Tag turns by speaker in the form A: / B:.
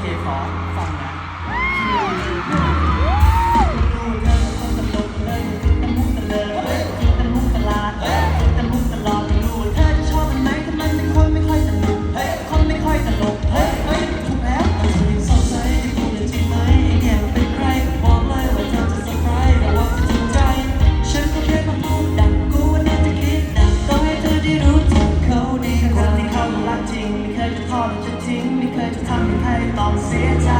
A: เคฟอร์ฟังนะ sit down.